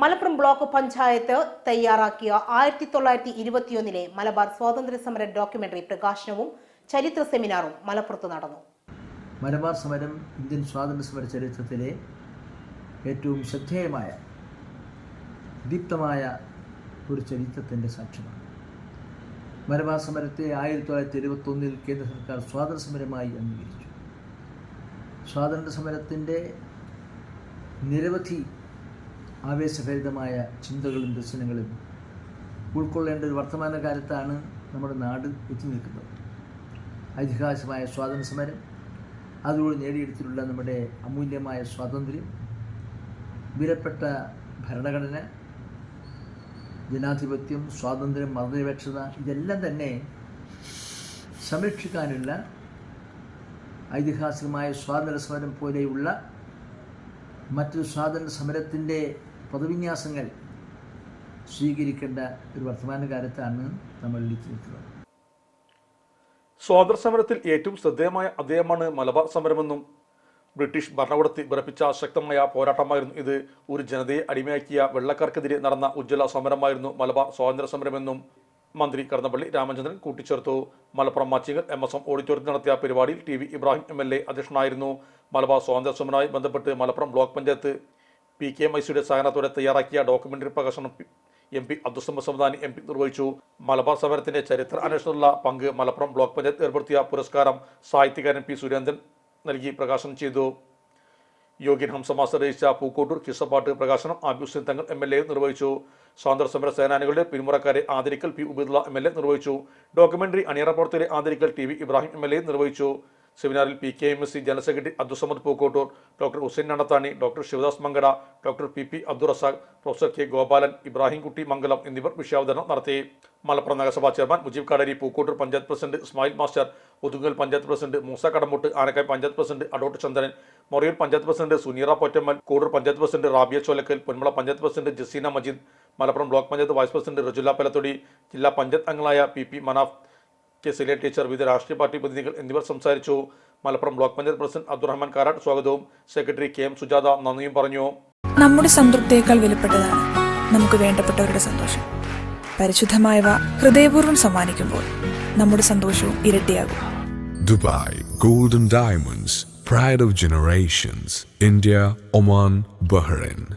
Malappuram block panchayat തയ്യാറാക്കിയ ആയിരത്തി തൊള്ളായിരത്തി ഇരുപത്തിയൊന്നിലെ മലബാർ സ്വാതന്ത്ര്യ സമര ഡോക്യുമെന്ററി പ്രകാശനവും ചരിത്ര സെമിനാറും മലപ്പുറത്ത് നടന്നു. മലബാർ സമരം ഇന്ത്യൻ സ്വാതന്ത്ര്യ സമര ചരിത്രത്തിലെ ഏറ്റവും ശ്രദ്ധേയമായ ദീപ്തമായ ഒരു ചരിത്രത്തിന്റെ സാക്ഷ്യമാണ്. മലബാർ സമരത്തെ ആയിരത്തി തൊള്ളായിരത്തി എഴുപത്തൊന്നിൽ കേന്ദ്ര സർക്കാർ സ്വാതന്ത്ര്യ സമരമായി അംഗീകരിച്ചു. സ്വാതന്ത്ര്യ സമരത്തിന്റെ നിരവധി ആവേശഭരിതമായ ചിന്തകളും ദർശനങ്ങളും ഉൾക്കൊള്ളേണ്ട ഒരു വർത്തമാനകാലത്താണ് നമ്മുടെ നാട് എത്തി നിൽക്കുന്നത്. ഐതിഹാസികമായ സ്വാതന്ത്ര്യ സമരം അതിലൂടെ നേടിയെടുത്തിട്ടുള്ള നമ്മുടെ അമൂല്യമായ സ്വാതന്ത്ര്യം വിലപ്പെട്ട ഭരണഘടന ജനാധിപത്യം സ്വാതന്ത്ര്യം മതനിരപേക്ഷത ഇതെല്ലാം തന്നെ സംരക്ഷിക്കാനുള്ള ഐതിഹാസികമായ സ്വാതന്ത്ര്യ സമരം പോലെയുള്ള മറ്റൊരു സ്വാതന്ത്ര്യ സമരത്തിന്റെ പദവിന്യാസങ്ങൾ സ്വീകരിക്കേണ്ട ഒരു വർത്തമാനകാലത്താണ് നമ്മൾ നിൽക്കുന്നത് സ്വാതന്ത്ര്യ സമരത്തിൽ ഏറ്റവും ശ്രദ്ധേയമായ അദ്ദേഹമാണ് മലബാർ സമരമെന്നും ബ്രിട്ടീഷ് ഭരണകൂടത്തിൽ വിറപ്പിച്ച ശക്തമായ പോരാട്ടമായിരുന്നു ഇത്. ഒരു ജനതയെ അടിമയാക്കിയ വെള്ളക്കാർക്കെതിരെ നടന്ന ഉജ്ജ്വല സമരമായിരുന്നു മലബാർ സ്വാതന്ത്ര്യ സമരമെന്നും മന്ത്രി കടന്നപ്പള്ളി രാമചന്ദ്രൻ കൂട്ടിച്ചേർത്തു. Malappuram Machingal M S M ഓഡിറ്റോറിയത്തിൽ നടത്തിയ പരിപാടിയിൽ T V Ibrahim M L A അധ്യക്ഷനായിരുന്നു. മലബാർ സ്വാതന്ത്ര്യ സമരവുമായി ബന്ധപ്പെട്ട് Malappuram block panchayat P K M I സിയുടെ സഹകരണത്തോടെ തയ്യാറാക്കിയ ഡോക്യുമെന്ററി പ്രകാശനം M P Abdussamad Samadani M P നിർവഹിച്ചു. മലബാർ സമരത്തിന്റെ ചരിത്ര അന്വേഷണത്തിലുള്ള പങ്ക് മലപ്പുറം ബ്ലോക്ക് പഞ്ചായത്ത് ഏർപ്പെടുത്തിയ പുരസ്കാരം സാഹിത്യകാരൻ പി സുരേന്ദ്രൻ നൽകി പ്രകാശനം ചെയ്തു. യോഗ്യൻ ഹംസമാസ്റ്റർ രചിച്ച പൂക്കോട്ടൂർ കിസ്സപ്പാട്ട് പ്രകാശനം ആബി Hussain Thangal M L A നിർവഹിച്ചു. സ്വാതന്ത്ര്യ സമര സേനാനികളുടെ പിന്മുറക്കാരെ ആദരിക്കൽ P Ubaidulla M L A നിർവഹിച്ചു. ഡോക്യുമെന്ററി അണിയറ പ്രവർത്തകരെ ആദരിക്കൽ T V Ibrahim M L A നിർവഹിച്ചു. സെമിനാറിൽ P K M S C general secretary Abdussamad Pookkottur doctor Hussain Nadathani doctor Sivadas Mankada doctor P P Abdul Razak professor K Gopalan Ibrahimkutty Mangalam എന്നിവർ വിഷയാവതരണം നടത്തി. മലപ്പുറം നഗരസഭാ chairman Mujeeb Kadari Pookkottur panchayat president Ismail master Othungal panchayat president Moosa Kadamuttu Anakkay panchayat president Adott Chandran Moriyur panchayat president Suneera Pottammal Koodur panchayat president Rabiya Cholakkal Ponmala panchayat president Jaseena Majeed Malappuram block panchayat vice president Rajulla Palathodi ജില്ലാ പഞ്ചായത്ത് അംഗങ്ങളായ P P Manaf K Siliya teacher വിവിധ രാഷ്ട്രീയ party പ്രതിനിധികൾ എന്നിവർ സംസാരിച്ചു. Malappuram block panchayat president Abdurahman Karatt സ്വാഗതവും. Secretary K M Sujatha നന്ദിയും പറഞ്ഞു. നമ്മുടെ സംതൃപ്തിയേക്കാൾ വിലപ്പെട്ടതാണ് നമുക്ക് വേണ്ടപ്പെട്ടവരുടെ സന്തോഷം. പരിശുദ്ധമായവ ഹൃദയപൂർവം സമ്മാനിക്കുമ്പോൾ നമ്മുടെ സന്തോഷവും ഇരട്ടിയാകും. Dubai golden diamonds pride of generations India Oman Bahrain.